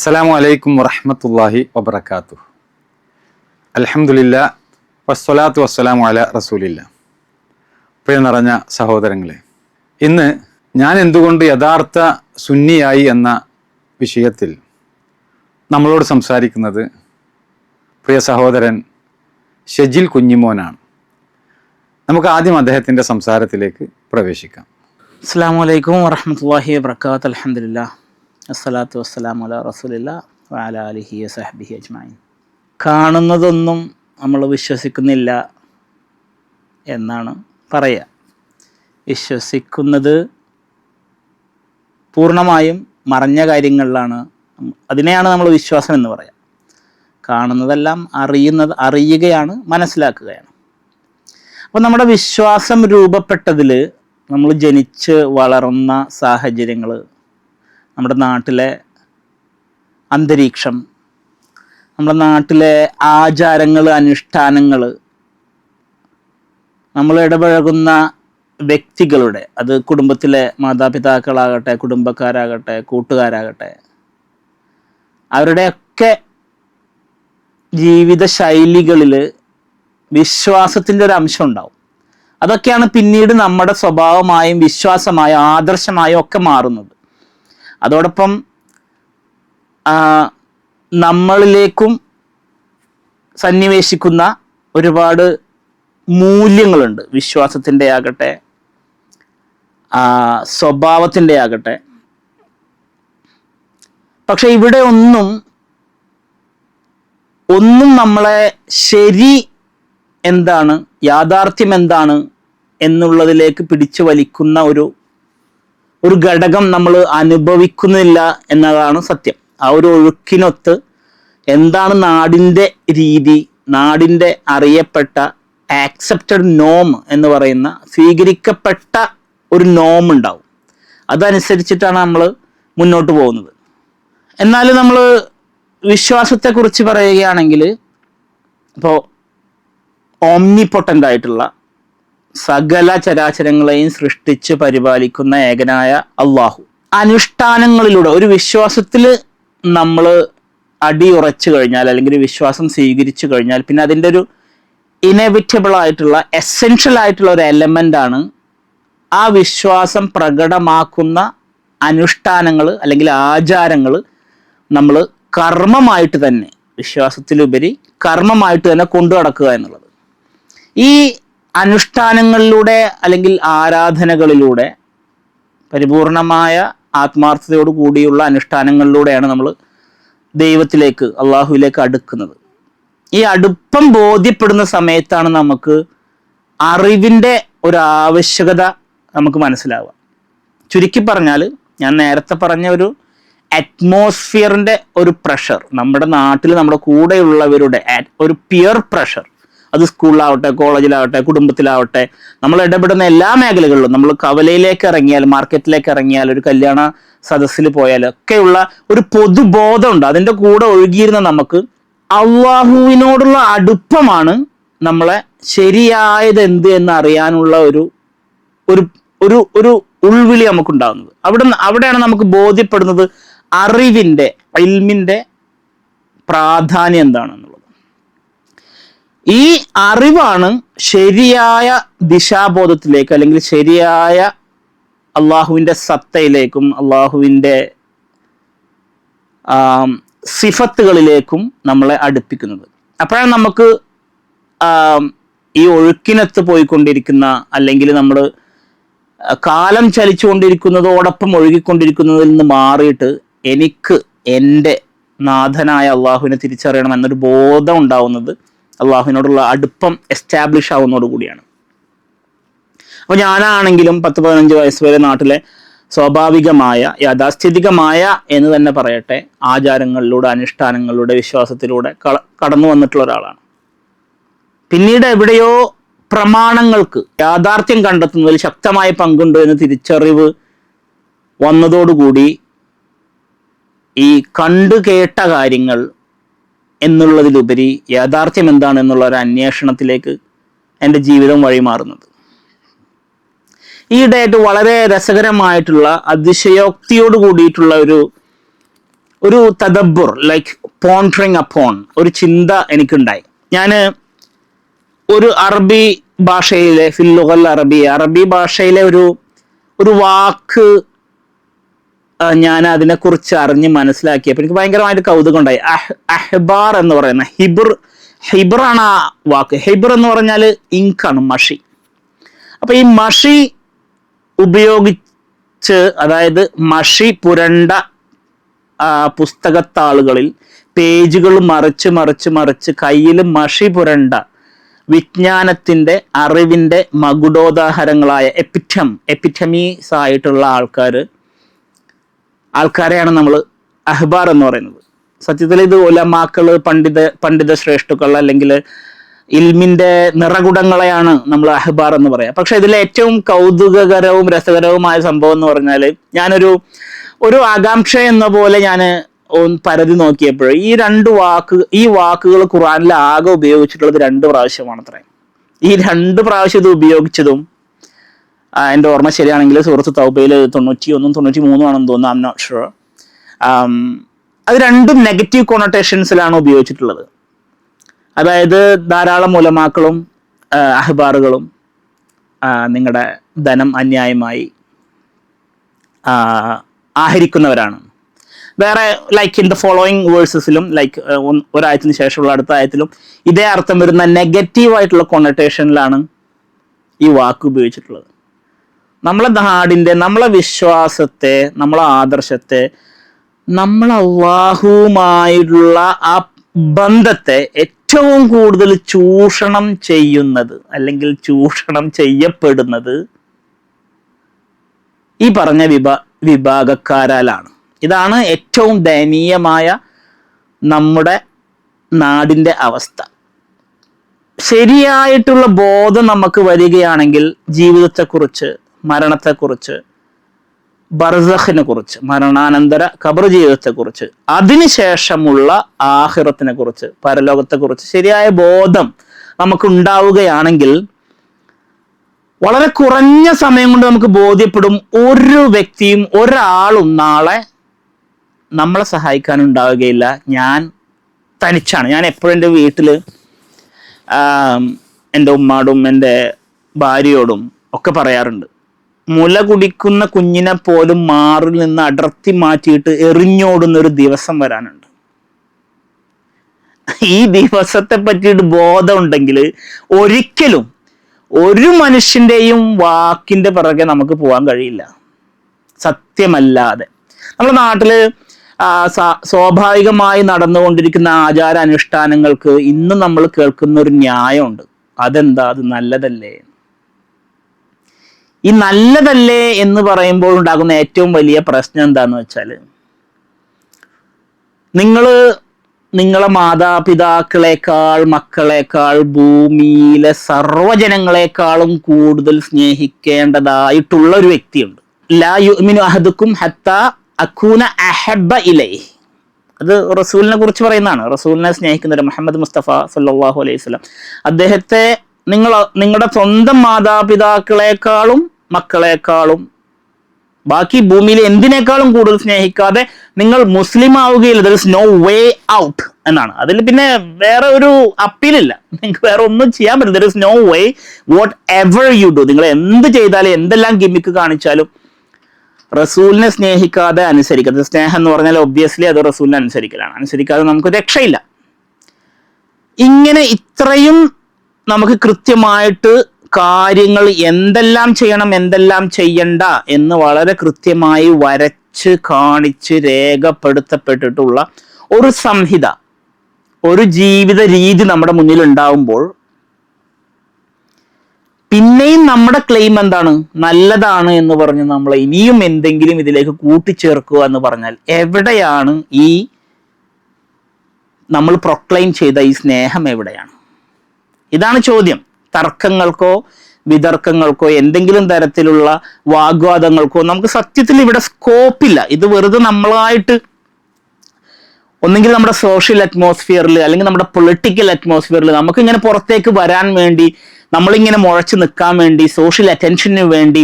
അസ്സലാമു അലൈക്കും വറഹമത്തല്ലാഹി വബർക്കാത്തു അലഹമുല്ല വസ്സലാത്തു വസ്സലാമു അല റസൂലില്ല പ്രിയ നിറഞ്ഞ സഹോദരങ്ങളെ ഇന്ന് ഞാൻ എന്തുകൊണ്ട് യഥാർത്ഥ സുന്നിയായി എന്ന വിഷയത്തിൽ നമ്മളോട് സംസാരിക്കുന്നത് പ്രിയ സഹോദരൻ ഷെജിൽ കുഞ്ഞിമോനാണ്. നമുക്ക് ആദ്യം അദ്ദേഹത്തിന്റെ സംസാരത്തിലേക്ക് പ്രവേശിക്കാം. അസ്സാം വലൈക്കും വറഹമത്തല്ലാഹി വർക്കാത്ത് അലഹമില്ല അസ്സലാത്തു വസ്സലാം അല റസൂലില്ല വാല അലിഹി സഹബിഹി അജ്മായിൻ കാണുന്നതൊന്നും നമ്മൾ വിശ്വസിക്കുന്നില്ല എന്നാണ് പറയുക വിശ്വസിക്കുന്നത് പൂർണമായും മറഞ്ഞ കാര്യങ്ങളിലാണ് അതിനെയാണ് നമ്മൾ വിശ്വാസം എന്ന് പറയുക കാണുന്നതെല്ലാം അറിയുന്നത് അറിയുകയാണ് മനസ്സിലാക്കുകയാണ്. അപ്പോൾ നമ്മുടെ വിശ്വാസം രൂപപ്പെട്ടതിൽ നമ്മൾ ജനിച്ച് വളർന്ന സാഹചര്യങ്ങൾ നമ്മുടെ നാട്ടിലെ അന്തരീക്ഷം നമ്മുടെ നാട്ടിലെ ആചാരങ്ങൾ അനുഷ്ഠാനങ്ങൾ നമ്മൾ ഇടപഴകുന്ന വ്യക്തികളുടെ അത് കുടുംബത്തിലെ മാതാപിതാക്കളാകട്ടെ കുടുംബക്കാരാകട്ടെ കൂട്ടുകാരാകട്ടെ അവരുടെയൊക്കെ ജീവിത ശൈലികളിൽ വിശ്വാസത്തിന്റെ ഒരു അംശം ഉണ്ടാവും. അതൊക്കെയാണ് പിന്നീട് നമ്മുടെ സ്വഭാവമായും വിശ്വാസമായും ആദർശമായും ഒക്കെ മാറുന്നത്. അതോടൊപ്പം നമ്മളിലേക്കും സന്നിവേശിക്കുന്ന ഒരുപാട് മൂല്യങ്ങളുണ്ട്. വിശ്വാസത്തിന്റെ ആകട്ടെ സ്വഭാവത്തിന്റെ ആകട്ടെ. പക്ഷെ ഇവിടെ ഒന്നും ഒന്നും നമ്മളെ ശരി എന്താണ് യാഥാർത്ഥ്യം എന്താണ് എന്നുള്ളതിലേക്ക് പിടിച്ചു വലിക്കുന്ന ഒരു ഒരു ഘടകം നമ്മൾ അനുഭവിക്കുന്നില്ല എന്നതാണ് സത്യം. ആ ഒരു ഒഴുക്കിനൊത്ത് എന്താണ് നാടിന്റെ രീതി നാടിന്റെ അറിയപ്പെട്ട ആക്സെപ്റ്റഡ് നോം എന്ന് പറയുന്ന സ്വീകരിക്കപ്പെട്ട ഒരു നോം ഉണ്ടാവും. അതനുസരിച്ചിട്ടാണ് നമ്മൾ മുന്നോട്ട് പോകുന്നത്. എന്നാൽ നമ്മൾ വിശ്വാസത്തെക്കുറിച്ച് പറയുകയാണെങ്കിൽ ഇപ്പോൾ ഓംനിപൊട്ടന്റ് ആയിട്ടുള്ള സകല ചരാചരങ്ങളെയും സൃഷ്ടിച്ച് പരിപാലിക്കുന്ന ഏകനായ അള്ളാഹു. അനുഷ്ഠാനങ്ങളിലൂടെ ഒരു വിശ്വാസത്തിൽ നമ്മൾ അടിയുറച്ചു കഴിഞ്ഞാൽ അല്ലെങ്കിൽ വിശ്വാസം സ്വീകരിച്ചു കഴിഞ്ഞാൽ പിന്നെ അതിന്റെ ഒരു ഇനെവിറ്റബിൾ ആയിട്ടുള്ള എസെൻഷ്യൽ ആയിട്ടുള്ള ഒരു എലമെന്റ് ആണ് ആ വിശ്വാസം പ്രകടമാക്കുന്ന അനുഷ്ഠാനങ്ങൾ അല്ലെങ്കിൽ ആചാരങ്ങൾ നമ്മൾ കർമ്മമായിട്ട് തന്നെ വിശ്വാസത്തിലുപരി കർമ്മമായിട്ട് തന്നെ കൊണ്ടു നടക്കുക എന്നുള്ളത്. ഈ അനുഷ്ഠാനങ്ങളിലൂടെ അല്ലെങ്കിൽ ആരാധനകളിലൂടെ പരിപൂർണമായ ആത്മാർത്ഥതയോട് കൂടിയുള്ള അനുഷ്ഠാനങ്ങളിലൂടെയാണ് നമ്മൾ ദൈവത്തിലേക്ക് അള്ളാഹുവിലേക്ക് അടുക്കുന്നത്. ഈ അടുപ്പം ബോധ്യപ്പെടുന്ന സമയത്താണ് നമുക്ക് അറിവിന്റെ ഒരു ആവശ്യകത നമുക്ക് മനസ്സിലാവുക. ചുരുക്കി പറഞ്ഞാൽ ഞാൻ നേരത്തെ പറഞ്ഞ ഒരു അറ്റ്മോസ്ഫിയറിന്റെ ഒരു പ്രഷർ നമ്മുടെ നാട്ടിൽ നമ്മുടെ കൂടെയുള്ളവരുടെ ഒരു പിയർ പ്രഷർ അത് സ്കൂളിലാവട്ടെ കോളേജിലാവട്ടെ കുടുംബത്തിലാവട്ടെ നമ്മൾ ഇടപെടുന്ന എല്ലാ മേഖലകളിലും നമ്മൾ കവലയിലേക്ക് ഇറങ്ങിയാൽ മാർക്കറ്റിലേക്ക് ഇറങ്ങിയാൽ ഒരു കല്യാണ സദസ്സിൽ പോയാൽ ഒക്കെയുള്ള ഒരു പൊതുബോധമുണ്ട്. അതിന്റെ കൂടെ ഒഴുകിയിരുന്ന നമുക്ക് അള്ളാഹുവിനോടുള്ള അടുപ്പമാണ് നമ്മളെ ശരിയായത് എന്ത് എന്ന് അറിയാനുള്ള ഒരു ഒരു ഒരു ഒരു ഉൾവിളി നമുക്കുണ്ടാകുന്നത്. അവിടെ അവിടെയാണ് നമുക്ക് ബോധ്യപ്പെടുന്നത് അറിവിന്റെ ഇൽമിന്റെ പ്രാധാന്യം എന്താണെന്നുള്ളത് ഈ അറിവാണ് ശരിയായ ദിശാബോധത്തിലേക്ക് അല്ലെങ്കിൽ ശരിയായ അള്ളാഹുവിന്റെ സത്തയിലേക്കും അള്ളാഹുവിന്റെ സിഫത്തുകളിലേക്കും നമ്മളെ അടുപ്പിക്കുന്നത്. അപ്പോഴാണ് നമുക്ക് ഈ ഒഴുക്കിനത്ത് പോയിക്കൊണ്ടിരിക്കുന്ന അല്ലെങ്കിൽ നമ്മൾ കാലം ചലിച്ചുകൊണ്ടിരിക്കുന്നതോടൊപ്പം ഒഴുകിക്കൊണ്ടിരിക്കുന്നതിൽ നിന്ന് മാറിയിട്ട് എനിക്ക് എന്റെ നാഥനായ അള്ളാഹുവിനെ തിരിച്ചറിയണം എന്നൊരു ബോധം ഉണ്ടാവുന്നത് അള്ളാഹുവിനോടുള്ള അടുപ്പം എസ്റ്റാബ്ലിഷ് ആവുന്നതോടുകൂടിയാണ് അപ്പോൾ ഞാനാണെങ്കിലും പത്ത് പതിനഞ്ച് വയസ്സ് വരെ നാട്ടിലെ സ്വാഭാവികമായ യാഥാസ്ഥിതികമായ എന്ന് തന്നെ പറയട്ടെ ആചാരങ്ങളിലൂടെ അനുഷ്ഠാനങ്ങളിലൂടെ വിശ്വാസത്തിലൂടെ കടന്നു വന്നിട്ടുള്ള ഒരാളാണ്. പിന്നീട് എവിടെയോ പ്രമാണങ്ങൾക്ക് യാഥാർത്ഥ്യം കണ്ടെത്തുന്നതിൽ ശക്തമായ പങ്കുണ്ട് എന്ന് തിരിച്ചറിവ് വന്നതോടുകൂടി ഈ കണ്ടു കേട്ട കാര്യങ്ങൾ എന്നുള്ളതിലുപരി യാഥാർത്ഥ്യം എന്താണ് എന്നുള്ള ഒരു അന്വേഷണത്തിലേക്ക് എന്റെ ജീവിതം വഴിമാറുന്നത്. ഈയിടെയായിട്ട് വളരെ രസകരമായിട്ടുള്ള അതിശയോക്തിയോട് കൂടിയിട്ടുള്ള ഒരു ഒരു തദബ്ബുർ ലൈക്ക് പോണ്ടറിങ് അപ്പോൺ ഒരു ചിന്ത എനിക്കുണ്ടായി. ഞാൻ ഒരു അറബി ഭാഷയിലെ ഫില്ലുഹൽ അറബി അറബി ഭാഷയിലെ ഒരു ഒരു വാക്ക് ഞാൻ അതിനെക്കുറിച്ച് അറിഞ്ഞ് മനസ്സിലാക്കിയപ്പോൾ എനിക്ക് ഭയങ്കരമായിട്ട് കൗതുകം ഉണ്ടായി അഹ് അഹ്ബാർ എന്ന് പറയുന്ന ഹിബർ ഹിബറാണ് ആ വാക്ക്. ഹിബർ എന്ന് പറഞ്ഞാൽ ഇങ്കാണ് മഷി. അപ്പൊ ഈ മഷി ഉപയോഗിച്ച് അതായത് മഷി പുരണ്ട പുസ്തകത്താളുകളിൽ പേജുകൾ മറിച്ച് മറിച്ച് മറിച്ച് കയ്യിൽ മഷി പുരണ്ട വിജ്ഞാനത്തിന്റെ അറിവിന്റെ മകുടോദാഹരങ്ങളായ എപ്പിറ്റം എപ്പിറ്റമീസ് ആയിട്ടുള്ള ആൾക്കാർ ആൾക്കാരെയാണ് നമ്മൾ അഹ്ബാർ എന്ന് പറയുന്നത്. സത്യത്തിൽ ഇത് ഒലമാക്കൾ പണ്ഡിത പണ്ഡിത ശ്രേഷ്ഠുക്കൾ അല്ലെങ്കിൽ ഇൽമിന്റെ നിറകുടങ്ങളെയാണ് നമ്മൾ അഹ്ബാർ എന്ന് പറയാം. പക്ഷെ ഇതിലെ ഏറ്റവും കൗതുകകരവും രസകരവുമായ സംഭവം എന്ന് പറഞ്ഞാൽ ഞാനൊരു ഒരു ആകാംക്ഷ എന്ന പോലെ ഞാൻ പരതി നോക്കിയപ്പോൾ ഈ രണ്ട് വാക്ക് ഈ വാക്കുകൾ ഖുറാനിൽ ആകെ ഉപയോഗിച്ചിട്ടുള്ളത് രണ്ട് പ്രാവശ്യമാണ് അത്രേ ഈ രണ്ട് പ്രാവശ്യം ഇത് ഉപയോഗിച്ചതും എന്റെ ഓർമ്മ ശരിയാണെങ്കിൽ സുഹൃത്ത് തൗബയിൽ തൊണ്ണൂറ്റി ഒന്നും തൊണ്ണൂറ്റി മൂന്നും ആണെന്ന് തോന്നുന്നു ഐം നോട്ട് ഷുവർ അത് രണ്ടും നെഗറ്റീവ് കൊണോട്ടേഷൻസിലാണ് ഉപയോഗിച്ചിട്ടുള്ളത്. അതായത് ധാരാളം മൂലമാക്കളും അഹ്ബാറുകളും നിങ്ങളുടെ ധനം അന്യായമായി ആഹരിക്കുന്നവരാണ്. വേറെ ലൈക്ക് ഇൻ ദ ഫോളോയിങ് വേഴ്സസിലും ലൈക്ക് ഒരാഴ്ചത്തിന് ശേഷമുള്ള അടുത്ത ആയത്തിലും ഇതേ അർത്ഥം വരുന്ന നെഗറ്റീവ് ആയിട്ടുള്ള കൊണോട്ടേഷനിലാണ് ഈ വാക്ക് ഉപയോഗിച്ചിട്ടുള്ളത്. നമ്മളെ നാടിന്റെ നമ്മളെ വിശ്വാസത്തെ നമ്മളെ ആദർശത്തെ നമ്മളെ അള്ളാഹുവുമായിട്ടുള്ള ആ ബന്ധത്തെ ഏറ്റവും കൂടുതൽ ചൂഷണം ചെയ്യുന്നത് അല്ലെങ്കിൽ ചൂഷണം ചെയ്യപ്പെടുന്നത് ഈ പറഞ്ഞ വിഭാ വിഭാഗക്കാരാലാണ്. ഇതാണ് ഏറ്റവും ദയനീയമായ നമ്മുടെ നാടിന്റെ അവസ്ഥ. ശരിയായിട്ടുള്ള ബോധം നമുക്ക് വരികയാണെങ്കിൽ ജീവിതത്തെക്കുറിച്ച് മരണത്തെക്കുറിച്ച് ബർസഖിനെ കുറിച്ച് മരണാനന്തര ഖബർ ജീവിതത്തെക്കുറിച്ച് അതിനുശേഷമുള്ള ആഹിറത്തിനെ കുറിച്ച് പരലോകത്തെക്കുറിച്ച് ശരിയായ ബോധം നമുക്ക് ഉണ്ടാവുകയാണെങ്കിൽ വളരെ കുറഞ്ഞ സമയം കൊണ്ട് നമുക്ക് ബോധ്യപ്പെടും ഒരു വ്യക്തിയും ഒരാളും നാളെ നമ്മളെ സഹായിക്കാൻ ഉണ്ടാവുകയില്ല ഞാൻ തനിച്ചാണ്. ഞാൻ എപ്പോഴും എന്റെ വീട്ടിൽ എന്റെ ഉമ്മാടും എന്റെ ഭാര്യയോടും ഒക്കെ പറയാറുണ്ട്. മുല കുടിക്കുന്ന കുഞ്ഞിനെ പോലും മാറിൽ നിന്ന് അടർത്തി മാറ്റിയിട്ട് എറിഞ്ഞോടുന്ന ഒരു ദിവസം വരാനുണ്ട്. ഈ ദിവസത്തെ പറ്റിയിട്ട് ബോധം ഉണ്ടെങ്കിൽ ഒരിക്കലും ഒരു മനുഷ്യന്റെയും വാക്കിന്റെ പിറകെ നമുക്ക് പോകാൻ കഴിയില്ല. സത്യമല്ലാതെ. നമ്മുടെ നാട്ടിൽ സ്വാഭാവികമായി നടന്നുകൊണ്ടിരിക്കുന്ന ആചാര അനുഷ്ഠാനങ്ങൾക്ക് ഇന്ന് നമ്മൾ കേൾക്കുന്ന ഒരു ന്യായമുണ്ട്. അതെന്താ? അത് നല്ലതല്ലേ? ഈ നല്ലതല്ലേ എന്ന് പറയുമ്പോൾ ഉണ്ടാകുന്ന ഏറ്റവും വലിയ പ്രശ്നം എന്താന്ന് വെച്ചാൽ നിങ്ങൾ നിങ്ങളെ മാതാപിതാക്കളെക്കാൾ മക്കളെക്കാൾ ഭൂമിയിലെ സർവജനങ്ങളെക്കാളും കൂടുതൽ സ്നേഹിക്കേണ്ടതായിട്ടുള്ള ഒരു വ്യക്തിയുണ്ട്. ലാ യുഅ്മിനു അഹദുക്കും ഹത്ത അഖൂന അഹബ ഇലൈ അത് റസൂലിനെ കുറിച്ച് പറയുന്നതാണ്. റസൂലിനെ സ്നേഹിക്കുന്ന മുഹമ്മദ് മുസ്തഫ സല്ലല്ലാഹു അലൈഹി വസല്ലം. അദ്ദേഹത്തെ നിങ്ങൾ നിങ്ങളുടെ സ്വന്തം മാതാപിതാക്കളെക്കാളും മക്കളെക്കാളും ബാക്കി ഭൂമിയിൽ എന്തിനേക്കാളും കൂടുതൽ സ്നേഹിക്കാതെ നിങ്ങൾ മുസ്ലിം ആവുകയില്ല. There is no way out എന്നാണ്. അതിൽ പിന്നെ വേറെ ഒരു അപ്പീലില്ല നിങ്ങൾക്ക് വേറെ ഒന്നും ചെയ്യാൻ പറ്റില്ല. There is no way whatever you do നിങ്ങൾ എന്ത് ചെയ്താലും എന്തെല്ലാം ഗിമിക്ക് കാണിച്ചാലും റസൂലിനെ സ്നേഹിക്കാതെ അനുസരിക്കരുത് സ്നേഹം എന്ന് പറഞ്ഞാൽ ഒബ്വിയസ്ലി അത് റസൂലിനെ അനുസരിക്കലാണ്. അനുസരിക്കാതെ നമുക്ക് രക്ഷയില്ല. ഇങ്ങനെ ഇത്രയും നമുക്ക് കൃത്യമായിട്ട് കാര്യങ്ങൾ എന്തെല്ലാം ചെയ്യണം എന്തെല്ലാം ചെയ്യണ്ട എന്ന് വളരെ കൃത്യമായി വരച്ച് കാണിച്ച് രേഖപ്പെടുത്തപ്പെട്ടിട്ടുള്ള ഒരു സംഹിത ഒരു ജീവിത രീതി നമ്മുടെ മുന്നിൽ ഉണ്ടാവുമ്പോൾ പിന്നെയും നമ്മുടെ ക്ലെയിം എന്താണ്? നല്ലതാണ് എന്ന് പറഞ്ഞ് നമ്മൾ ഇനിയും എന്തെങ്കിലും ഇതിലേക്ക് കൂട്ടിച്ചേർക്കുക എന്ന് പറഞ്ഞാൽ എവിടെയാണ് ഈ നമ്മൾ പ്രൊക്ലെയിം ചെയ്ത ഈ സ്നേഹം എവിടെയാണ്? ഇതാണ് ചോദ്യം. തർക്കങ്ങൾക്കോ വിതർക്കങ്ങൾക്കോ എന്തെങ്കിലും തരത്തിലുള്ള വാഗ്വാദങ്ങൾക്കോ നമുക്ക് സത്യത്തിൽ ഇവിടെ സ്കോപ്പില്ല ഇത് വെറുതെ നമ്മളായിട്ട് ഒന്നെങ്കിൽ നമ്മുടെ സോഷ്യൽ അറ്റ്മോസ്ഫിയറിൽ അല്ലെങ്കിൽ നമ്മുടെ പൊളിറ്റിക്കൽ അറ്റ്മോസ്ഫിയറിൽ നമുക്ക് ഇങ്ങനെ പുറത്തേക്ക് വരാൻ വേണ്ടി നമ്മളിങ്ങനെ മുഴച്ചു നിൽക്കാൻ വേണ്ടി സോഷ്യൽ അറ്റൻഷന് വേണ്ടി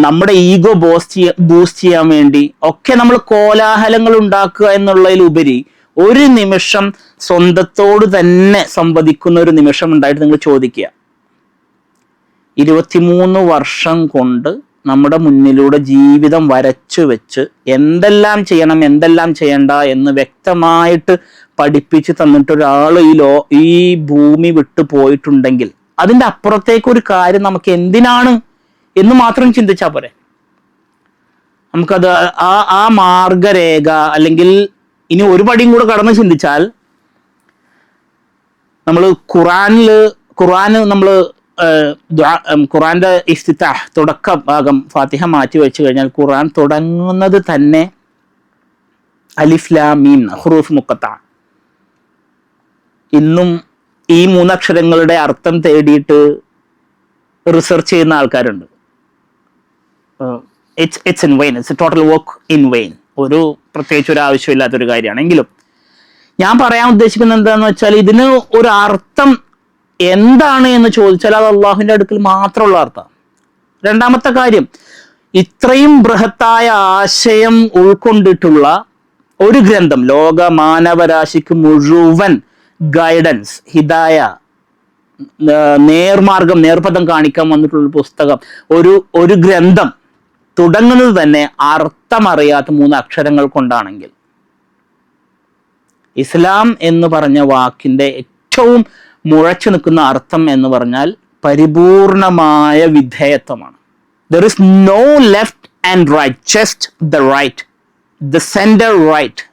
നമ്മുടെ ഈഗോ ബോസ്റ്റ് ബൂസ്റ്റ് ചെയ്യാൻ വേണ്ടി ഒക്കെ നമ്മൾ കോലാഹലങ്ങൾ ഉണ്ടാക്കുക എന്നുള്ളതിലുപരി ഒരു നിമിഷം സ്വന്തത്തോട് തന്നെ സംവദിക്കുന്ന ഒരു നിമിഷം ഉണ്ടായിട്ട് നിങ്ങൾ ചോദിക്കുക. ഇരുപത്തിമൂന്ന് വർഷം കൊണ്ട് നമ്മുടെ മുന്നിലൂടെ ജീവിതം വരച്ചു വെച്ച് എന്തെല്ലാം ചെയ്യണം എന്തെല്ലാം ചെയ്യണ്ട എന്ന് വ്യക്തമായിട്ട് പഠിപ്പിച്ച് തന്നിട്ട് ഒരാൾ ഈ ലോ ഈ ഭൂമി വിട്ടു പോയിട്ടുണ്ടെങ്കിൽ അതിന്റെ അപ്പുറത്തേക്ക് ഒരു കാര്യം നമുക്ക് എന്തിനാണ് എന്ന് മാത്രം ചിന്തിച്ചാൽ പോരെ. നമുക്കത് ആ ആ മാർഗരേഖ അല്ലെങ്കിൽ ഇനി ഒരു പടിയും കൂടെ കടന്ന് ചിന്തിച്ചാൽ നമ്മൾ ഖുറാനിൽ ഖുറാന് നമ്മൾ ഖുറാന്റെ ഇഫ്തിത്ത തുടക്ക ഭാഗം ഫാത്തിഹ മാറ്റി വെച്ച് കഴിഞ്ഞാൽ ഖുറാൻ തുടങ്ങുന്നത് തന്നെ അലിഫ്ലാമീം ഹുറൂഫ് മുക്കത്ത. ഇന്നും ഈ മൂന്നക്ഷരങ്ങളുടെ അർത്ഥം തേടിയിട്ട് റിസർച്ച് ചെയ്യുന്ന ആൾക്കാരുണ്ട്. It's it's in vain it's total work in vain ഒരു പ്രത്യേകിച്ച് ഒരു ആവശ്യമില്ലാത്തൊരു കാര്യമാണ് എങ്കിലും ഞാൻ പറയാൻ ഉദ്ദേശിക്കുന്നത് എന്താന്ന് വെച്ചാൽ ഇതിന് ഒരു അർത്ഥം എന്താണ് എന്ന് ചോദിച്ചാൽ അത് അള്ളാഹുവിന്റെ അടുക്കൽ മാത്രമുള്ള അർത്ഥം. രണ്ടാമത്തെ കാര്യം ഇത്രയും ബൃഹത്തായ ആശയം ഉൾക്കൊണ്ടിട്ടുള്ള ഒരു ഗ്രന്ഥം ലോക മാനവരാശിക്ക് മുഴുവൻ ഗൈഡൻസ് ഹിദായ നേർമാർഗം നേർപഥം കാണിക്കാൻ വന്നിട്ടുള്ള പുസ്തകം ഒരു ഒരു ഗ്രന്ഥം തുടങ്ങുന്നത് തന്നെ അർത്ഥമറിയാത്ത മൂന്ന് അക്ഷരങ്ങൾ കൊണ്ടാണെങ്കിൽ. ഇസ്ലാം എന്ന് പറഞ്ഞ വാക്കിന്റെ ഏറ്റവും മുഴച്ചു നിൽക്കുന്ന അർത്ഥം എന്ന് പറഞ്ഞാൽ പരിപൂർണമായ വിധേയത്വമാണ്. There is no left and right just the right the centre right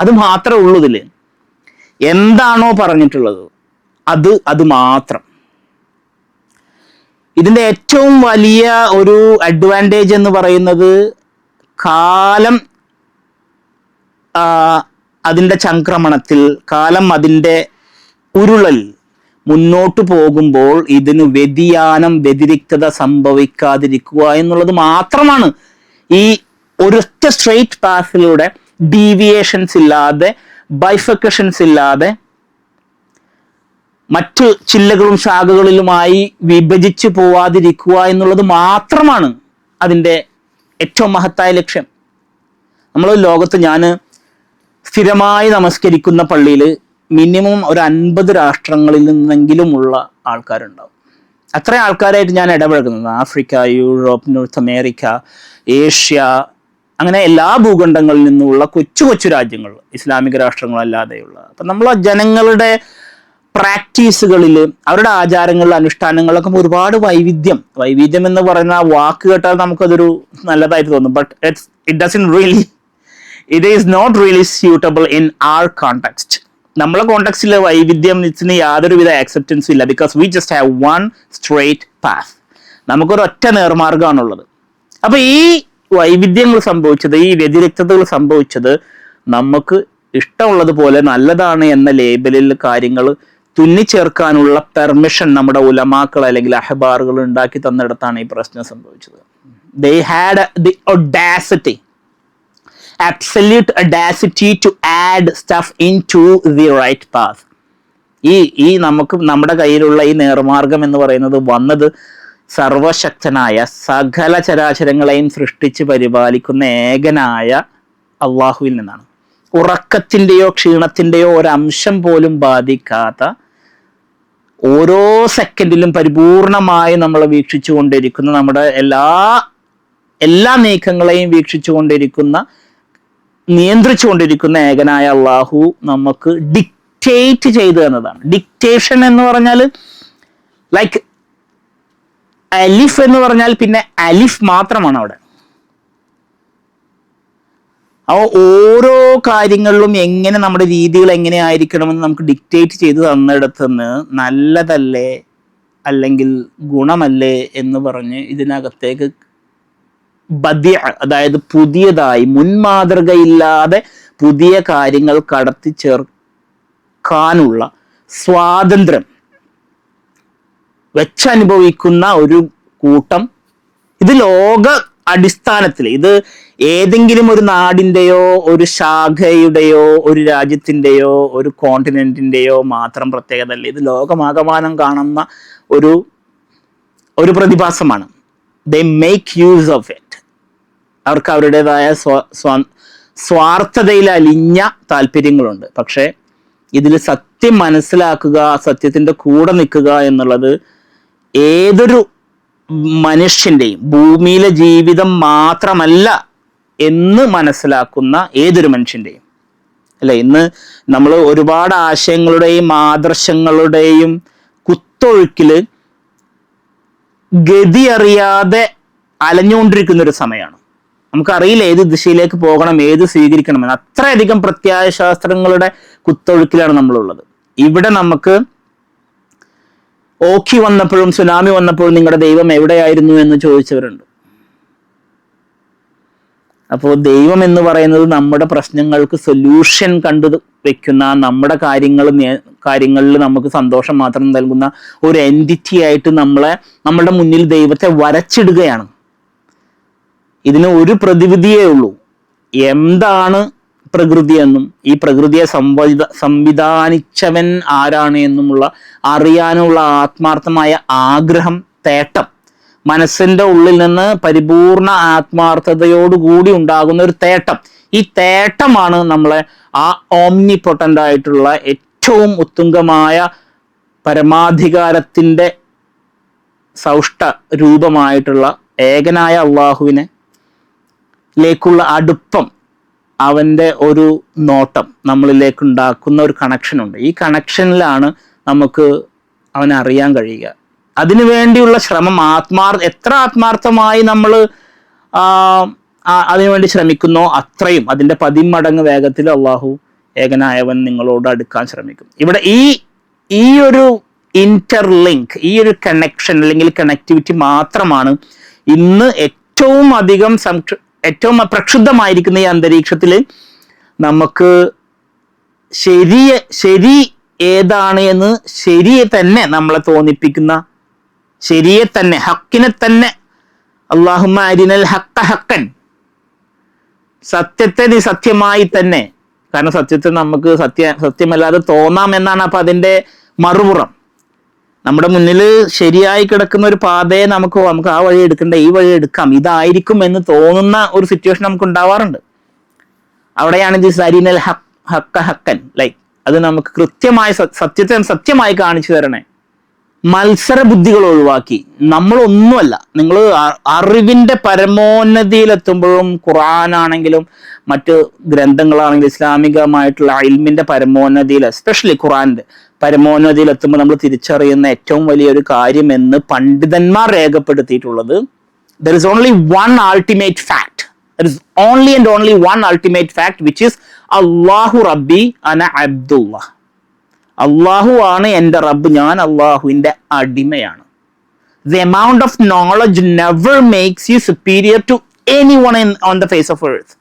അത് മാത്രമേ ഉള്ളൂ ഇതിൽ എന്താണോ പറഞ്ഞിട്ടുള്ളത്. അത് അത് മാത്രം. ഇതിന്റെ ഏറ്റവും വലിയ ഒരു അഡ്വാന്റേജ് എന്ന് പറയുന്നത് കാലം അതിന്റെ ചംക്രമണത്തിൽ കാലം അതിന്റെ ഉരുളൽ മുന്നോട്ട് പോകുമ്പോൾ ഇതിന് വ്യതിയാനം വ്യതിരിക്തത സംഭവിക്കാതിരിക്കുക എന്നുള്ളത് മാത്രമാണ് ഈ ഒരൊറ്റ സ്ട്രെയിറ്റ് പാസിലൂടെ ഡീവിയേഷൻസ് ഇല്ലാതെ ബൈഫക്കഷൻസ് ഇല്ലാതെ മറ്റ് ചില്ലകളും ശാഖകളിലുമായി വിഭജിച്ചു പോവാതിരിക്കുക എന്നുള്ളത് മാത്രമാണ് അതിന്റെ ഏറ്റവും മഹത്തായ ലക്ഷ്യം. നമ്മൾ ലോകത്ത് ഞാൻ സ്ഥിരമായി നമസ്കരിക്കുന്ന പള്ളിയിൽ മിനിമം ഒരു അൻപത് രാഷ്ട്രങ്ങളിൽ നിന്നെങ്കിലും നിന്നെങ്കിലുമുള്ള ആൾക്കാരുണ്ടാവും. അത്ര ആൾക്കാരായിട്ട് ഞാൻ ഇടപഴകുന്നത്. Africa Europe North America Asia അങ്ങനെ എല്ലാ ഭൂഖണ്ഡങ്ങളിൽ നിന്നുമുള്ള കൊച്ചു കൊച്ചു രാജ്യങ്ങൾ ഇസ്ലാമിക രാഷ്ട്രങ്ങളല്ലാതെയുള്ള. അപ്പം നമ്മൾ ജനങ്ങളുടെ പ്രാക്ടീസുകളിൽ അവരുടെ ആചാരങ്ങളിൽ അനുഷ്ഠാനങ്ങളിലൊക്കെ ഒരുപാട് വൈവിധ്യം. വൈവിധ്യം എന്ന് പറയുന്ന വാക്ക് കേട്ടാൽ നമുക്കതൊരു നല്ലതായിട്ട് തോന്നും. But it's it doesn't really it is not really suitable in our context നമ്മളെ കോണ്ടെക്സ്റ്റിലെ വൈവിധ്യം ഇതിന് യാതൊരുവിധ ആക്സെപ്റ്റൻസും ഇല്ല. Because we just have one straight path നമുക്കൊരു ഒറ്റ നേർമാർഗമാണുള്ളത് അപ്പൊ ഈ വൈവിധ്യങ്ങൾ സംഭവിച്ചത് ഈ വ്യതിരിക്തതകൾ സംഭവിച്ചത് നമുക്ക് ഇഷ്ടമുള്ളത് പോലെ നല്ലതാണ് എന്ന ലേബലിൽ കാര്യങ്ങൾ തുന്നിച്ചേർക്കാനുള്ള പെർമിഷൻ നമ്മുടെ ഉലമാക്കൾ അല്ലെങ്കിൽ അഹബാറുകൾ ഉണ്ടാക്കി തന്നിടത്താണ് ഈ പ്രശ്നം സംഭവിച്ചത്. They had the audacity audacity to add stuff into the right path ഈ ഈ നമുക്ക് നമ്മുടെ കയ്യിലുള്ള ഈ നേർമാർഗം എന്ന് പറയുന്നത് വന്നത് സർവശക്തനായ സകല ചരാചരങ്ങളെയും സൃഷ്ടിച്ച് പരിപാലിക്കുന്ന ഏകനായ അള്ളാഹുവിൽ നിന്നാണ്. ഉറക്കത്തിന്റെയോ ക്ഷീണത്തിന്റെയോ ഒരംശം പോലും ബാധിക്കാത്ത ഓരോ സെക്കൻഡിലും പരിപൂർണമായി നമ്മൾ വീക്ഷിച്ചുകൊണ്ടിരിക്കുന്ന നമ്മുടെ എല്ലാ എല്ലാ നീക്കങ്ങളെയും വീക്ഷിച്ചുകൊണ്ടിരിക്കുന്ന നിയന്ത്രിച്ചുകൊണ്ടിരിക്കുന്ന ഏകനായ അള്ളാഹു നമുക്ക് ഡിക്റ്റേറ്റ് ചെയ്തു എന്നതാണ് ഡിക്റ്റേഷൻ എന്ന് പറഞ്ഞാൽ ലൈക്ക് അലിഫ് എന്ന് പറഞ്ഞാൽ പിന്നെ അലിഫ് മാത്രമാണ് അവിടെ. അപ്പോൾ ഓരോ കാര്യങ്ങളിലും എങ്ങനെ നമ്മുടെ രീതികൾ എങ്ങനെ ആയിരിക്കണമെന്ന് നമുക്ക് ഡിക്റ്റേറ്റ് ചെയ്ത് തന്നിടത്തുനിന്ന് നല്ലതല്ലേ അല്ലെങ്കിൽ ഗുണമല്ലേ എന്ന് പറഞ്ഞ് ഇതിനകത്തേക്ക് ബദ്യ അതായത് പുതിയതായി മുൻമാതൃകയില്ലാതെ പുതിയ കാര്യങ്ങൾ കടത്തി ചേർക്കാനുള്ള സ്വാതന്ത്ര്യം വെച്ചനുഭവിക്കുന്ന ഒരു കൂട്ടം. ഇത് ലോക അടിസ്ഥാനത്തിൽ ഇത് ഏതെങ്കിലും ഒരു നാടിന്റെയോ ഒരു ശാഖയുടെയോ ഒരു രാജ്യത്തിന്റെയോ ഒരു കോണ്ടിനെന്റിന്റെയോ മാത്രം പ്രത്യേകത അല്ല ഇത് ലോകമാകമാനം കാണുന്ന ഒരു ഒരു പ്രതിഭാസമാണ്. They make use of it അവർക്ക് അവരുടേതായ സ്വ സ്വ- സ്വാർത്ഥതയിൽ അലിഞ്ഞ താല്പര്യങ്ങളുണ്ട്. പക്ഷേ ഇതിൽ സത്യം മനസ്സിലാക്കുക സത്യത്തിന്റെ കൂടെ നിൽക്കുക എന്നുള്ളത് ഏതൊരു മനുഷ്യന്റെയും ഭൂമിയിലെ ജീവിതം മാത്രമല്ല എന്ന് മനസ്സിലാക്കുന്ന ഏതൊരു മനുഷ്യന്റെയും അല്ലെ? ഇന്ന് നമ്മൾ ഒരുപാട് ആശയങ്ങളുടെയും ആദർശങ്ങളുടെയും കുത്തൊഴുക്കിൽ ഗതി അറിയാതെ അലഞ്ഞുകൊണ്ടിരിക്കുന്ന ഒരു സമയമാണ്. നമുക്കറിയില്ല ഏത് ദിശയിലേക്ക് പോകണം ഏത് സ്വീകരിക്കണമെന്ന്. അത്രയധികം പ്രത്യായ ശാസ്ത്രങ്ങളുടെ കുത്തൊഴുക്കിലാണ് നമ്മളുള്ളത്. ഇവിടെ നമുക്ക് ഓക്കി വന്നപ്പോഴും സുനാമി വന്നപ്പോഴും നിങ്ങളുടെ ദൈവം എവിടെയായിരുന്നു എന്ന് ചോദിച്ചവരുണ്ട്. അപ്പോൾ ദൈവം എന്ന് പറയുന്നത് നമ്മുടെ പ്രശ്നങ്ങൾക്ക് സൊല്യൂഷൻ കണ്ടു വെക്കുന്ന നമ്മുടെ കാര്യങ്ങൾ കാര്യങ്ങളിൽ നമുക്ക് സന്തോഷം മാത്രം നൽകുന്ന ഒരു എന്റിറ്റി ആയിട്ട് നമ്മളെ നമ്മുടെ മുന്നിൽ ദൈവത്തെ വരച്ചിടുകയാണ്. ഇതിന് ഒരു പ്രതിവിധിയേ ഉള്ളൂ. എന്താണ് പ്രകൃതി എന്നും ഈ പ്രകൃതിയെ സംവിധ സംവിധാനിച്ചവൻ ആരാണ് എന്നുമുള്ള അറിയാനുള്ള ആത്മാർത്ഥമായ ആഗ്രഹം തേട്ടം. മനസ്സിന്റെ ഉള്ളിൽ നിന്ന് പരിപൂർണ ആത്മാർത്ഥതയോടുകൂടി ഉണ്ടാകുന്ന ഒരു തേട്ടം. ഈ തേട്ടമാണ് നമ്മളെ ആ ഓംനി ആയിട്ടുള്ള ഏറ്റവും ഉത്തുംഗമായ പരമാധികാരത്തിന്റെ സൗഷ്ട രൂപമായിട്ടുള്ള ഏകനായ അള്ളാഹുവിനെ ലേക്കുള്ള അടുപ്പം അവന്റെ ഒരു നോട്ടം നമ്മളിലേക്ക് ഉണ്ടാക്കുന്ന ഒരു കണക്ഷനുണ്ട് ഈ കണക്ഷനിലാണ് നമുക്ക് അവനെ അറിയാൻ കഴിയുക. അതിനു വേണ്ടിയുള്ള ശ്രമം ആത്മാർ എത്ര ആത്മാർത്ഥമായി നമ്മൾ അതിനുവേണ്ടി ശ്രമിക്കുന്നോ അത്രയും അതിന്റെ പതിമടങ്ങ് വേഗത്തിൽ അള്ളാഹു ഏകനായവൻ നിങ്ങളോട് അടുക്കാൻ ശ്രമിക്കും. ഇവിടെ ഈ ഈ ഒരു ഇന്റർലിങ്ക് ഈ ഒരു കണക്ഷൻ അല്ലെങ്കിൽ കണക്ടിവിറ്റി മാത്രമാണ് ഇന്ന് ഏറ്റവും അധികം ഏറ്റവും പ്രക്ഷുബ്ധമായിരിക്കുന്ന ഈ അന്തരീക്ഷത്തിൽ നമുക്ക് ശരി ശരി ഏതാണ് എന്ന് ശരിയെ തന്നെ നമ്മളെ തോന്നിപ്പിക്കുന്ന ശരിയെ തന്നെ ഹക്കിനെ തന്നെ. അള്ളാഹുമ്മ അരിനൽ ഹക്ക ഹക്കൻ. സത്യത്തെ നീ സത്യമായി തന്നെ. കാരണം സത്യത്തെ നമുക്ക് സത്യ സത്യമല്ലാതെ തോന്നാം എന്നാണ് അപ്പൊ അതിന്റെ മറുപുറം. നമ്മുടെ മുന്നിൽ ശരിയായി കിടക്കുന്ന ഒരു പാതയെ നമുക്ക് നമുക്ക് ആ വഴി എടുക്കണ്ട ഈ വഴി എടുക്കാം. ഇതായിരിക്കും എന്ന് തോന്നുന്ന ഒരു സിറ്റുവേഷൻ നമുക്ക് ഉണ്ടാവാറുണ്ട്. അവിടെയാണ് ഇത് സരിനൽ ഹക്ക ഹക്കൻ. ലൈക്ക് അത് നമുക്ക് കൃത്യമായി സത്യത്തെ സത്യമായി കാണിച്ചു തരണേ. മത്സര ബുദ്ധികൾ ഒഴിവാക്കി നമ്മളൊന്നുമല്ല. നിങ്ങൾ അറിവിന്റെ പരമോന്നതിയിലെത്തുമ്പോഴും ഖുറാനാണെങ്കിലും മറ്റ് ഗ്രന്ഥങ്ങളാണെങ്കിലും ഇസ്ലാമികമായിട്ടുള്ള അയിൽമിന്റെ പരമോന്നതിയിൽ എസ്പെഷ്യലി ഖുറാന്റെ പരമോന്നതിയിൽ എത്തുമ്പോൾ നമ്മൾ തിരിച്ചറിയുന്ന ഏറ്റവും വലിയൊരു കാര്യം എന്ന് പണ്ഡിതന്മാർ രേഖപ്പെടുത്തിയിട്ടുള്ളത് there is only one ultimate fact only and only one ultimate fact which is അള്ളാഹു റബ്ബി അന അബ്ദുള്ള അള്ളാഹു ആണ് എന്റെ റബ്ബ് ഞാൻ അള്ളാഹുവിന്റെ അടിമയാണ്. The amount of knowledge never makes you superior to anyone on the face of earth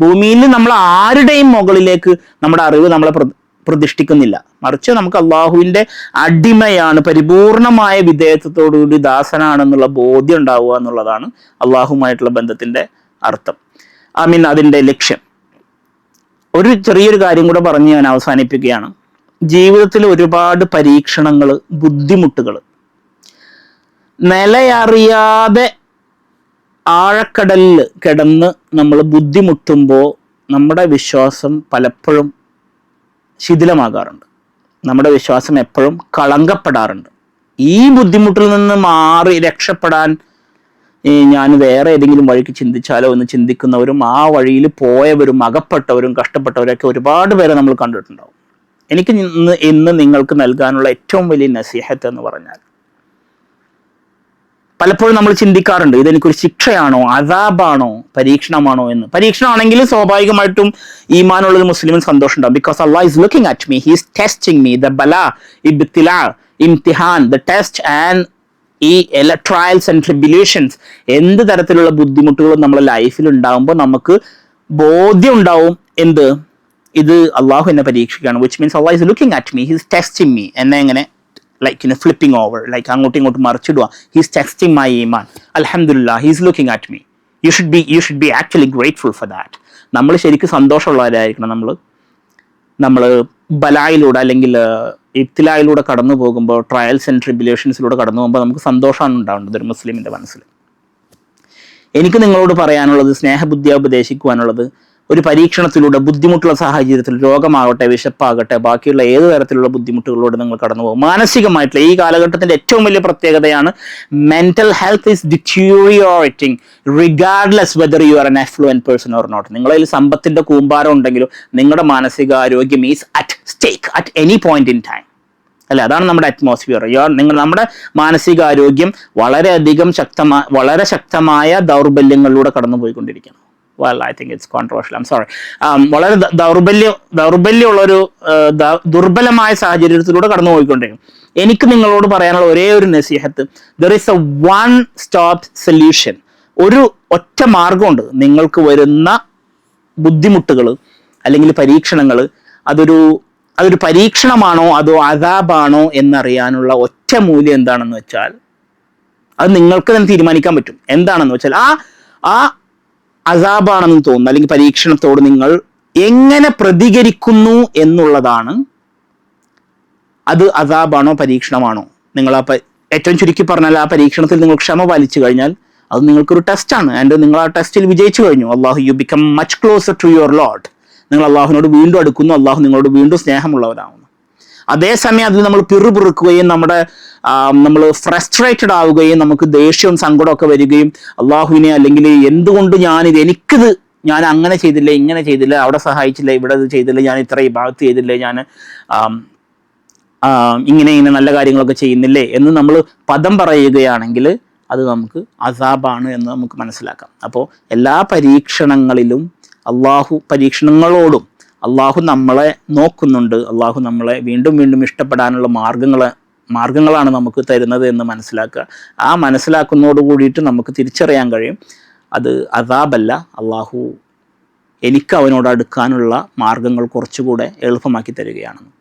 ഭൂമിയിൽ നമ്മൾ ആരുടെയും മുകളിലേക്ക് നമ്മുടെ അറിവ് നമ്മളെ പ്രതിഷ്ഠിക്കുന്നില്ല. മറിച്ച് നമുക്ക് അള്ളാഹുവിന്റെ അടിമയാണ് പരിപൂർണമായ വിധേയത്വത്തോടുകൂടി ദാസനാണെന്നുള്ള ബോധ്യം ഉണ്ടാവുക എന്നുള്ളതാണ് അള്ളാഹുമായിട്ടുള്ള ബന്ധത്തിന്റെ അർത്ഥം. ഐ മീൻ അതിന്റെ ലക്ഷ്യം. ഒരു ചെറിയൊരു കാര്യം കൂടെ പറഞ്ഞ് ഞാൻ അവസാനിപ്പിക്കുകയാണ്. ജീവിതത്തിൽ ഒരുപാട് പരീക്ഷണങ്ങൾ ബുദ്ധിമുട്ടുകൾ നിലയറിയാതെ ആഴക്കടലിൽ കിടന്ന് നമ്മൾ ബുദ്ധിമുട്ടുമ്പോൾ നമ്മുടെ വിശ്വാസം പലപ്പോഴും ശിഥിലമാകാറുണ്ട്. നമ്മുടെ വിശ്വാസം എപ്പോഴും കളങ്കപ്പെടാറുണ്ട്. ഈ ബുദ്ധിമുട്ടിൽ നിന്ന് മാറി രക്ഷപ്പെടാൻ ഞാൻ വേറെ ഏതെങ്കിലും വഴിക്ക് ചിന്തിച്ചാലോ എന്ന് ചിന്തിക്കുന്നവരും ആ വഴിയിൽ പോയവരും അകപ്പെട്ടവരും കഷ്ടപ്പെട്ടവരൊക്കെ ഒരുപാട് പേരെ നമ്മൾ കണ്ടിട്ടുണ്ടാവും. എനിക്ക് ഇന്ന് ഇന്ന് നിങ്ങൾക്ക് നൽകാനുള്ള ഏറ്റവും വലിയ നസീഹത്ത് എന്ന് പറഞ്ഞാൽ പലപ്പോഴും നമ്മൾ ചിന്തിക്കാറുണ്ട് ഇതെനിക്കൊരു ശിക്ഷയാണോ അതാബാണോ പരീക്ഷണമാണോ എന്ന്. പരീക്ഷണമാണെങ്കിൽ സ്വാഭാവികമായിട്ടും ഈമാനുള്ള ഒരു മുസ്ലിമിന് സന്തോഷം because Allah is looking at me he's testing me the ബല ഇബ്തില ഇംതിഹാൻ the test and the trials and tribulations എന്ത് തരത്തിലുള്ള ബുദ്ധിമുട്ടുകളും നമ്മുടെ ലൈഫിൽ ഉണ്ടാകുമ്പോൾ നമുക്ക് ബോധ്യം ഉണ്ടാവും എന്ത്? ഇത് അള്ളാഹു എന്നെ പരീക്ഷിക്കുകയാണ് which means Allah is looking at me he's testing me എന്നെ എങ്ങനെ like in flipping over like അങ്ങോട്ടും ഇങ്ങോട്ടും മറിച്ചിടുക. ഹീസ് ടെസ്റ്റിംഗ് മൈ ഈമാൻ അലഹമുല്ല he's looking at me you should be you should be actually grateful for that നമ്മൾ ശരിക്കും സന്തോഷമുള്ളവരായിരിക്കണം നമ്മൾ നമ്മൾ ബലായിലൂടെ അല്ലെങ്കിൽ ഇബ്തിലായിലൂടെ കടന്നു പോകുമ്പോൾ ട്രയൽസ് ആൻഡ് ട്രിബുലേഷൻസിലൂടെ കടന്നു പോകുമ്പോൾ നമുക്ക് സന്തോഷമാണ് ഉണ്ടാവേണ്ടത് ഒരു മുസ്ലിമിന്റെ മനസ്സിൽ. എനിക്ക് നിങ്ങളോട് പറയാനുള്ളത് സ്നേഹബുദ്ധിയ ഉപദേശിക്കുവാനുള്ളത് ഒരു പരീക്ഷണത്തിലൂടെ ബുദ്ധിമുട്ടുള്ള സാഹചര്യത്തിൽ രോഗമാകട്ടെ വിശപ്പാകട്ടെ ബാക്കിയുള്ള ഏത് തരത്തിലുള്ള ബുദ്ധിമുട്ടുകളിലൂടെ നിങ്ങൾ കടന്നു പോകും മാനസികമായിട്ടുള്ള ഈ കാലഘട്ടത്തിന്റെ ഏറ്റവും വലിയ പ്രത്യേകതയാണ് mental health is deteriorating regardless whether you are an affluent person or not നിങ്ങളിൽ സമ്പത്തിന്റെ കൂമ്പാരം ഉണ്ടെങ്കിലും നിങ്ങളുടെ മാനസികാരോഗ്യം is at stake at any point in time അല്ലെ? അതാണ് നമ്മുടെ അറ്റ്മോസ്ഫിയർ നിങ്ങൾ നമ്മുടെ മാനസികാരോഗ്യം വളരെയധികം ശക്തമായ വളരെ ശക്തമായ ദൗർബല്യങ്ങളിലൂടെ കടന്നു പോയിക്കൊണ്ടിരിക്കുന്നു well I think it's controversial I'm sorry വളരെ ദ- ദൗർബല്യം ദൗർബല്യമുള്ളൊരു ദുർബലമായ സാഹചര്യത്തിലൂടെ കടന്നു പോയിക്കൊണ്ടിരിക്കും എനിക്ക് നിങ്ങളോട് പറയാനുള്ള ഒരേ ഒരു നസീഹത്ത് there is a one stop solution ഒരു ഒറ്റ മാർഗമുണ്ട്. നിങ്ങൾക്ക് വരുന്ന ബുദ്ധിമുട്ടുകൾ അല്ലെങ്കിൽ പരീക്ഷണങ്ങൾ അതൊരു അതൊരു പരീക്ഷണമാണോ അതോ അതാബാണോ എന്നറിയാനുള്ള ഒറ്റ മൂല്യം എന്താണെന്ന് വെച്ചാൽ അത് നിങ്ങൾക്ക് തന്നെ തീരുമാനിക്കാൻ പറ്റും. എന്താണെന്ന് വെച്ചാൽ ആ ആ അസാബാണെന്ന് തോന്നുന്നു അല്ലെങ്കിൽ പരീക്ഷണത്തോട് നിങ്ങൾ എങ്ങനെ പ്രതികരിക്കുന്നു എന്നുള്ളതാണ്. അത് അസാബാണോ പരീക്ഷണമാണോ? നിങ്ങൾ ആ ഏറ്റവും ചുരുക്കി പറഞ്ഞാൽ ആ പരീക്ഷണത്തിൽ നിങ്ങൾ ക്ഷമ പാലിച്ചു കഴിഞ്ഞാൽ അത് നിങ്ങൾക്കൊരു ടെസ്റ്റാണ്. ആൻഡ് നിങ്ങൾ ആ ടെസ്റ്റിൽ വിജയിച്ചു കഴിഞ്ഞു. അള്ളാഹു you become much closer to your Lord നിങ്ങൾ അള്ളാഹുവിനോട് വീണ്ടും അടുക്കുന്നു. അള്ളാഹു നിങ്ങളോട് വീണ്ടും സ്നേഹമുള്ളവരാകുന്നു. അതേസമയം അതിൽ നമ്മൾ പിറുപിറുക്കുകയും നമ്മുടെ നമ്മൾ ഫ്രസ്ട്രേറ്റഡ് ആവുകയും നമുക്ക് ദേഷ്യവും സങ്കടമൊക്കെ വരികയും അള്ളാഹുവിനെ അല്ലെങ്കിൽ എന്തുകൊണ്ട് ഞാനിത് എനിക്കിത് ഞാൻ അങ്ങനെ ചെയ്തില്ല ഇങ്ങനെ ചെയ്തില്ല അവിടെ സഹായിച്ചില്ല ഇവിടെ ഇത് ചെയ്തില്ല ഞാൻ ഇത്ര ഈ ഭാഗത്ത് ചെയ്തില്ല ഞാൻ ഇങ്ങനെ ഇങ്ങനെ നല്ല കാര്യങ്ങളൊക്കെ ചെയ്യുന്നില്ലേ എന്ന് നമ്മൾ പദം പറയുകയാണെങ്കിൽ അത് നമുക്ക് അസാബാണ് എന്ന് നമുക്ക് മനസ്സിലാക്കാം. അപ്പോൾ എല്ലാ പരീക്ഷണങ്ങളിലും അള്ളാഹു പരീക്ഷണങ്ങളോടും അള്ളാഹു നമ്മളെ നോക്കുന്നുണ്ട്. അള്ളാഹു നമ്മളെ വീണ്ടും വീണ്ടും ഇഷ്ടപ്പെടാനുള്ള മാർഗങ്ങൾ മാർഗങ്ങളാണ് നമുക്ക് തരുന്നത് എന്ന് മനസ്സിലാക്കുക. ആ മനസ്സിലാക്കുന്നതോട് കൂടിയിട്ട് നമുക്ക് തിരിച്ചറിയാൻ കഴിയും. അത് അതാബല്ല അള്ളാഹു എനിക്ക് അവനോട് അടുക്കാനുള്ള മാർഗങ്ങൾ കുറച്ചുകൂടെ എളുപ്പമാക്കി തരികയാണെന്ന്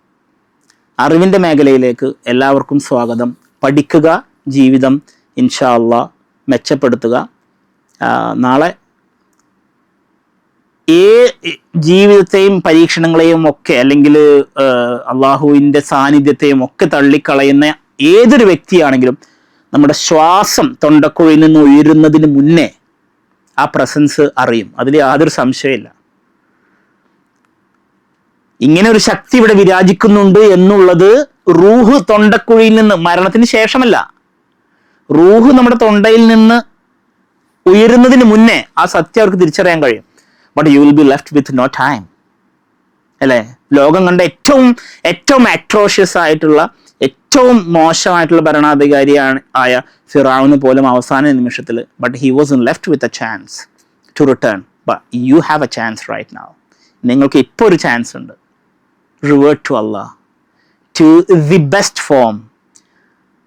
അറിവിന്റെ മേഖലയിലേക്ക് എല്ലാവർക്കും സ്വാഗതം. പഠിക്കുക ജീവിതം ഇൻഷാ അള്ളാ മെച്ചപ്പെടുത്തുക. നാളെ ഏ ജീവിതത്തെയും പരീക്ഷണങ്ങളെയും ഒക്കെ അല്ലെങ്കിൽ അള്ളാഹുവിന്റെ സാന്നിധ്യത്തെയും ഒക്കെ തള്ളിക്കളയുന്ന ഏതൊരു വ്യക്തിയാണെങ്കിലും നമ്മുടെ ശ്വാസം തൊണ്ടക്കുഴിയിൽ നിന്ന് ഉയരുന്നതിന് മുന്നേ ആ പ്രസൻസ് അറിയും. അതിൽ യാതൊരു സംശയമില്ല ഇങ്ങനെ ഒരു ശക്തി ഇവിടെ വിരാജിക്കുന്നുണ്ട് എന്നുള്ളത് റൂഹ് തൊണ്ടക്കുഴിയിൽ നിന്ന് മരണത്തിന് ശേഷമല്ല. റൂഹ് നമ്മുടെ തൊണ്ടയിൽ നിന്ന് ഉയരുന്നതിന് മുന്നേ ആ സത്യം അവർക്ക് തിരിച്ചറിയാൻ കഴിയും. But you will be left with no time അല്ലേ? ലോകം കണ്ട ഏറ്റവും ഏറ്റവും അട്രോഷ്യസ് ആയിട്ടുള്ള ഏറ്റവും മോശമായിട്ടുള്ള ഭരണാധികാരിയാണ് ആയ ഫിറാവിന് പോലും അവസാന നിമിഷത്തിൽ but he was in left with a chance to return you have a chance right now നിങ്ങൾക്ക് ഇപ്പോൾ ഒരു ചാൻസ് ഉണ്ട്. റിവേർട്ട് ടു അല്ല ടു ദി ബെസ്റ്റ് ഫോം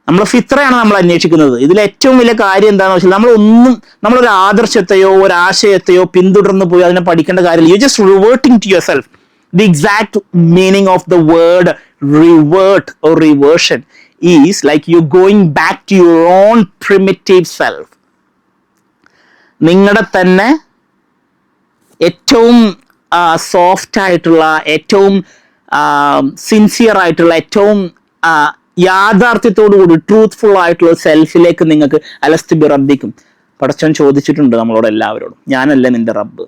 നമ്മൾ ഫിത്രയാണ് നമ്മൾ അന്വേഷിക്കുന്നത്. ഇതിൽ ഏറ്റവും വലിയ കാര്യം എന്താണെന്ന് വെച്ചാൽ നമ്മൾ ഒന്നും നമ്മളൊരു ആദർശത്തെയോ ഒരു ആശയത്തെയോ പിന്തുടർന്ന് പോയി അതിനെ പഠിക്കേണ്ട കാര്യമില്ല. You just reverting to your self the exact meaning of the word revert or reversion is like you going back to your own primitive self നിങ്ങളുടെ തന്നെ ഏറ്റവും സോഫ്റ്റ് ആയിട്ടുള്ള ഏറ്റവും സിൻസിയർ ആയിട്ടുള്ള ഏറ്റവും ആ, യാഥാർത്ഥ്യത്തോടു കൂടി ട്രൂത്ത്ഫുൾ ആയിട്ടുള്ള സെൽഫിലേക്ക് നിങ്ങൾക്ക് അലസ്തി ബിറബിക്കും പടച്ചവൻ ചോദിച്ചിട്ടുണ്ട് നമ്മളോട് എല്ലാവരോടും. ഞാനല്ല നിന്റെ റബ്ബ്.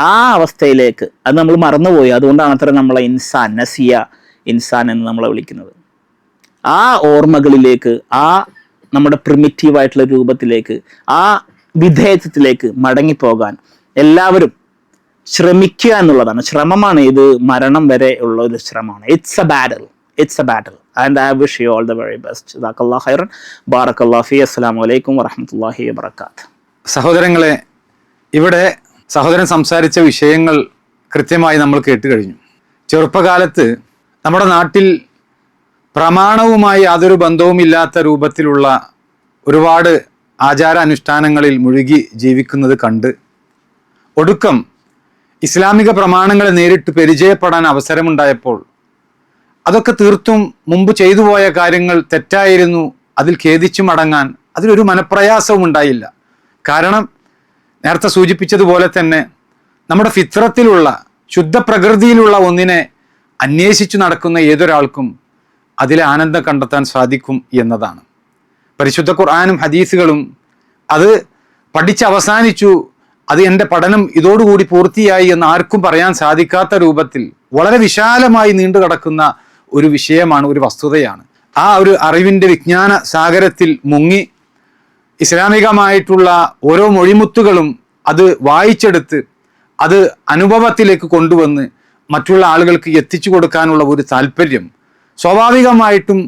ആ അവസ്ഥയിലേക്ക് അത് നമ്മൾ മറന്നുപോയി. അതുകൊണ്ടാണ് അത്ര നമ്മളെ ഇൻസാൻ നസിയ ഇൻസാൻ എന്ന് നമ്മളെ വിളിക്കുന്നത്. ആ ഓർമ്മകളിലേക്ക് ആ നമ്മുടെ പ്രിമിറ്റീവ് ആയിട്ടുള്ള രൂപത്തിലേക്ക് ആ വിധേയത്വത്തിലേക്ക് മടങ്ങിപ്പോകാൻ എല്ലാവരും ശ്രമിക്കുക എന്നുള്ളതാണ്. ശ്രമമാണ് ഇത് മരണം വരെ ഉള്ള ഒരു ശ്രമമാണ്. It's a battle it's a battle and I wish you all the very best ജാക്കല്ലാ ഹൈറൻ ബാറക്കല്ലാ ഫി അസ്സലാമു അലൈക്കും വറഹമത്തല്ലാഹി വബർക്കാത്ത് സഹോദരങ്ങളെ ഇവിടെ സഹോദരൻ സംസാരിച്ച വിഷയങ്ങൾ കൃത്യമായി നമ്മൾ കേട്ട് കഴിഞ്ഞു. ചെറുപ്പകാലത്ത് നമ്മുടെ നാട്ടിൽ പ്രമാണവുമായി യാതൊരു ബന്ധവുമില്ലാത്ത രൂപത്തിലുള്ള ഒരുപാട് ആചാരാനുഷ്ഠാനങ്ങളിൽ മുഴുകി ജീവിക്കുന്നത് കണ്ട് ഒടുക്കം ഇസ്ലാമിക പ്രമാണങ്ങളെ നേരിട്ട് പരിചയപ്പെടാൻ അവസരമുണ്ടായപ്പോൾ അതൊക്കെ തീർത്തും മുമ്പ് ചെയ്തു പോയ കാര്യങ്ങൾ തെറ്റായിരുന്നു അതിൽ ഖേദിച്ചു മടങ്ങാൻ അതിലൊരു മനപ്രയാസവും ഉണ്ടായില്ല. കാരണം നേരത്തെ സൂചിപ്പിച്ചതുപോലെ തന്നെ നമ്മുടെ ഫിത്രത്തിലുള്ള ശുദ്ധ പ്രകൃതിയിലുള്ള ഒന്നിനെ അന്വേഷിച്ചു നടക്കുന്ന ഏതൊരാൾക്കും അതിലെ ആനന്ദം കണ്ടെത്താൻ സാധിക്കും എന്നതാണ്. പരിശുദ്ധ ഖുർആാനും ഹദീസുകളും അത് പഠിച്ച് അവസാനിച്ചു അത് എന്റെ പഠനം ഇതോടുകൂടി പൂർത്തിയായി എന്ന് ആർക്കും പറയാൻ സാധിക്കാത്ത രൂപത്തിൽ വളരെ വിശാലമായി നീണ്ടു കിടക്കുന്ന ഒരു വിഷയമാണ് ഒരു വസ്തുതയാണ്. ആ ഒരു അറിവിന്റെ വിജ്ഞാന സാഗരത്തിൽ മുങ്ങി ഇസ്ലാമികമായിട്ടുള്ള ഓരോ മൊഴിമുത്തുകളും അത് വായിച്ചെടുത്ത് അത് അനുഭവത്തിലേക്ക് കൊണ്ടുവന്ന് മറ്റുള്ള ആളുകൾക്ക് എത്തിച്ചു കൊടുക്കാനുള്ള ഒരു താല്പര്യം സ്വാഭാവികമായിട്ടും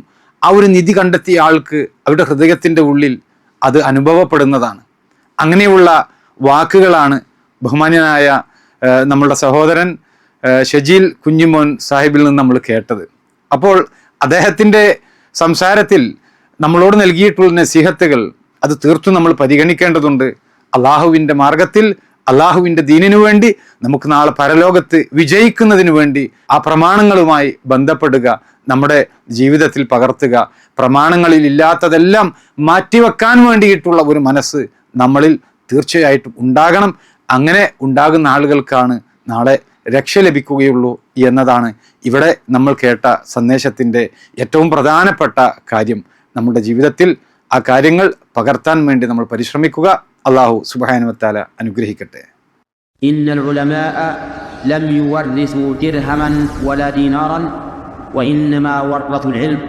ആ ഒരു നിധി കണ്ടെത്തിയ ആൾക്ക് അവരുടെ ഹൃദയത്തിന്റെ ഉള്ളിൽ അത് അനുഭവപ്പെടുന്നതാണ്. അങ്ങനെയുള്ള വാക്കുകളാണ് ബഹുമാന്യനായ നമ്മളുടെ സഹോദരൻ ഷജീൽ കുഞ്ഞിമോൻ സാഹിബിൽ നിന്ന് നമ്മൾ കേട്ടത്. അപ്പോൾ അദ്ദേഹത്തിന്റെ സംസാരത്തിൽ നമ്മളോട് നൽകിയിട്ടുള്ള നസീഹത്തുകൾ അത് തീർത്തും നമ്മൾ പരിഗണിക്കേണ്ടതുണ്ട്. അള്ളാഹുവിന്റെ മാർഗത്തിൽ അള്ളാഹുവിന്റെ ദീനിനു വേണ്ടി നമുക്ക് നാളെ പരലോകത്ത് വിജയിക്കുന്നതിന് വേണ്ടി ആ പ്രമാണങ്ങളുമായി ബന്ധപ്പെടുക നമ്മുടെ ജീവിതത്തിൽ പകർത്തുക പ്രമാണങ്ങളിൽ ഇല്ലാത്തതെല്ലാം മാറ്റിവെക്കാൻ വേണ്ടിയിട്ടുള്ള ഒരു മനസ്സ് നമ്മളിൽ തീർച്ചയായിട്ടും ഉണ്ടാകണം. അങ്ങനെ ഉണ്ടാകുന്ന ആളുകൾക്കാണ് നാളെ രക്ഷ ലഭിക്കുകയുള്ളൂ എന്നതാണ് ഇവിടെ നമ്മൾ കേട്ട സന്ദേശത്തിൻ്റെ ഏറ്റവും പ്രധാനപ്പെട്ട കാര്യം നമ്മുടെ ജീവിതത്തിൽ ആ കാര്യങ്ങൾ പകർത്താൻ വേണ്ടി നമ്മൾ പരിശ്രമിക്കുക അള്ളാഹു സുബാനുവത്താല അനുഗ്രഹിക്കട്ടെ إن العلماء لم يورثوا درهما ولا دينارا وإنما ورثوا العلم